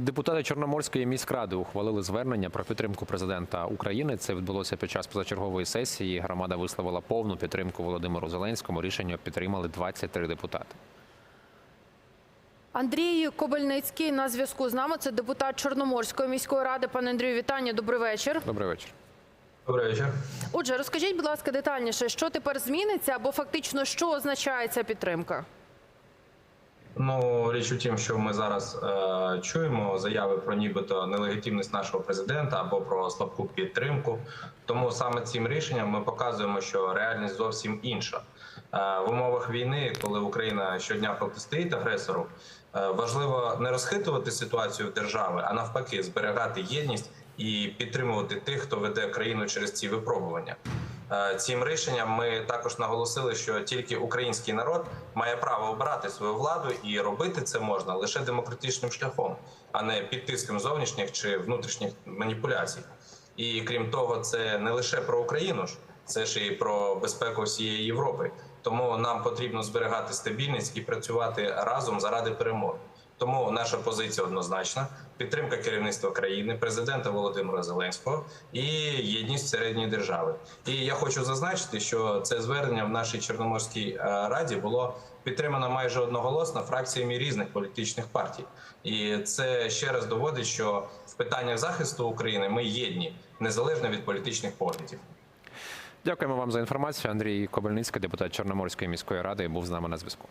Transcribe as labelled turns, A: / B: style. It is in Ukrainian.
A: Депутати Чорноморської міськради ухвалили звернення про підтримку президента України. Це відбулося під час позачергової сесії. Громада висловила повну підтримку Володимиру Зеленському. Рішення підтримали 23 депутати.
B: Андрій Кобельницький на зв'язку з нами. Це депутат Чорноморської міської ради. Пане Андрію, вітання. Добрий вечір.
A: Добрий вечір.
C: Добрий вечір.
B: Отже, розкажіть, будь ласка, детальніше, що тепер зміниться, або фактично що означає ця підтримка?
C: Ну річ у тім, що ми зараз е, чуємо заяви про нібито нелегітимність нашого президента або про слабку підтримку. Тому саме цим рішенням ми показуємо, що реальність зовсім інша. Е, в умовах війни, коли Україна щодня протистоїть агресору, е, важливо не розхитувати ситуацію в держави, а навпаки, зберігати єдність і підтримувати тих, хто веде країну через ці випробування. Е, Цим рішенням ми також наголосили, що тільки український народ має право обирати свою владу, і робити це можна лише демократичним шляхом, а не під тиском зовнішніх чи внутрішніх маніпуляцій. І крім того, це не лише про Україну ж, це ж і про безпеку всієї Європи. Тому нам потрібно зберігати стабільність і працювати разом заради перемоги. Тому наша позиція однозначна: підтримка керівництва країни, президента Володимира Зеленського і єдність середньої держави. І я хочу зазначити, що це звернення в нашій Чорноморській е, раді було підтримано майже одноголосно фракціями різних політичних партій. І це ще раз доводить, що в питаннях захисту України ми єдні незалежно від політичних поглядів.
A: Дякуємо вам за інформацію. Андрій Кобельницький, депутат Чорноморської міської ради, був з нами на зв'язку.